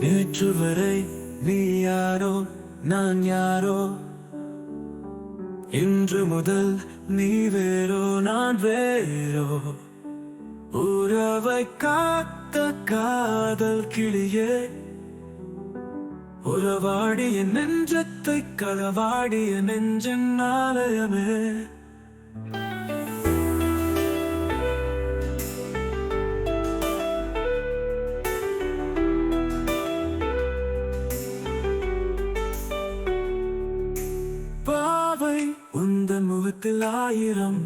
நேற்று வரை நீ யாரோ நான் யாரோ? இன்று முதல் நீ வேறோ நான் வேறோ? உறவை காத்த காதல் கிளியே. உறவாடிய நெஞ்சத்தை களவாடிய நெஞ்சின் ஆலயமே. முகத்தில் ஆயிரம்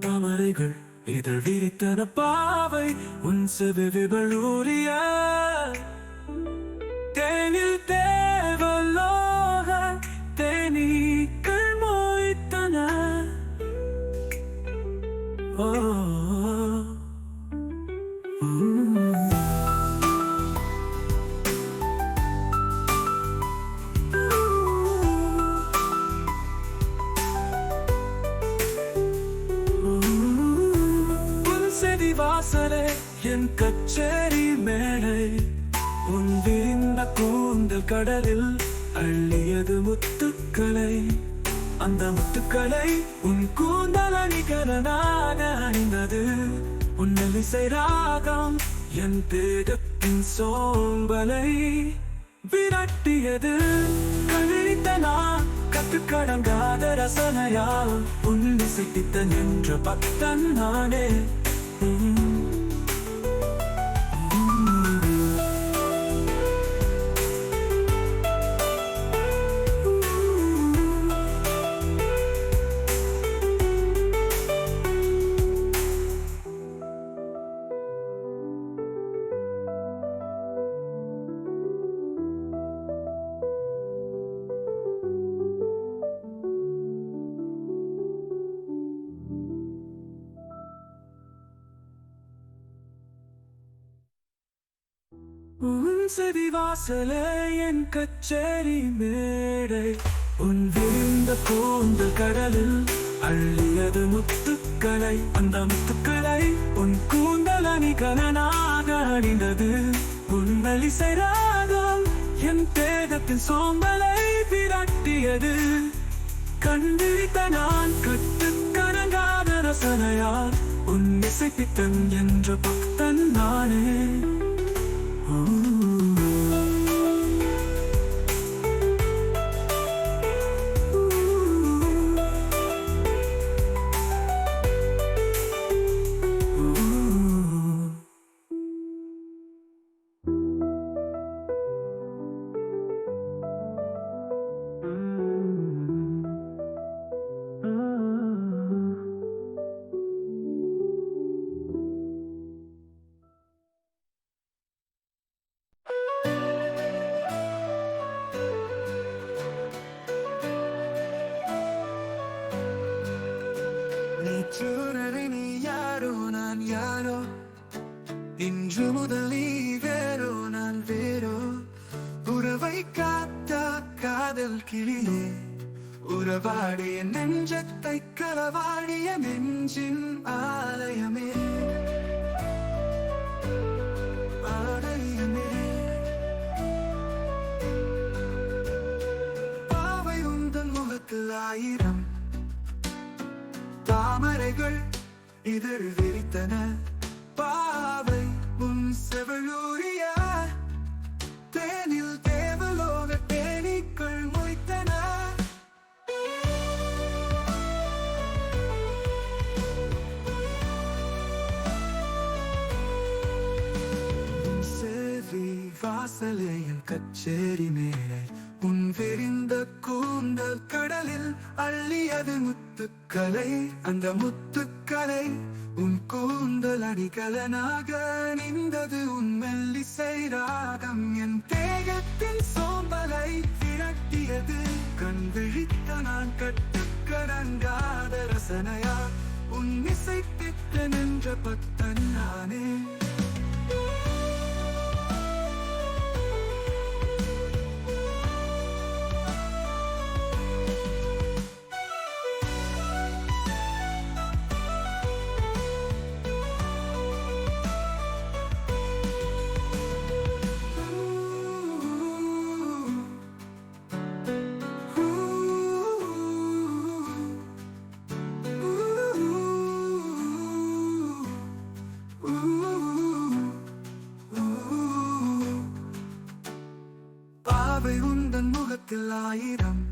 தாமரைகள் இதழ் விரித்தன பாவை உன் செவிகள் ஊறிய என் கச்சேரி மேடை உன் விரிந்த கூந்தல் கடலில் அள்ளியது முத்துக்களை. அந்த முத்துக்களை உன் கூந்தல் அணிகரனாக அணிந்தது. உன் இசை ராகம் என் தேகத்தின் சோம்பலை விரட்டியது. கழித்த நான் கட்டுக்கடங்காத ரசனையால் உன் இசைத்தித்த நின்ற பக்தன் நானே. உன் செடி வாசலே என் கச்சேரி மேடை. உன் விரிந்த கூந்த கடலில் அள்ளியது முத்துக்களை. அந்த முத்துக்களை உன் கூந்தல் அணிகலனாக அணிந்தது. உன் வலிசை என் தேகத்தின் சோம்பலை விரட்டியது. கண்டித்த நான் கட்டு கணங்காத ரசனையால் உன் இசைப்பித்தன் என்ற பக்தன் நானே. இன்று முதல் நீ வேறோ நான் வேறோ உறவை காத்த காதல் கிளியே உறவாடிய நெஞ்சத்தை களவாடிய நெஞ்சின் ஆலயமே. ஆலயமே. பாவை உந்தன் முகத்தில் ஆயிரம் தாமரைகள் இதழ் விரித்தன. பாவை உன் செவலூரிய? தேனில் தேவலோக தேனீக்கள் மொய்த்தன சேவி வாசலே கச்சேரி மேலே உன் விரிந்த கூந்தல் கடலில் அள்ளியது முத்துக்கலை. அந்த முத்துக்கலை உன் கூந்தல் அடிகலனாக நின்றது உன் மெல்லிசை ராகம். என் தேகத்தின் சோம்பலை திரட்டியது. கண் விழித்த நான் கட்டுக்கடங்காத ரசனையா. உன் இசை திட்ட நின்ற பத்தன் நானே. அவை உந்தன் முகத்தில் ஆயிரம்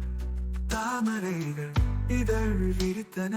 தாமரைகள் இதழ் விரித்தன.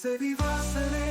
செவி வாசனை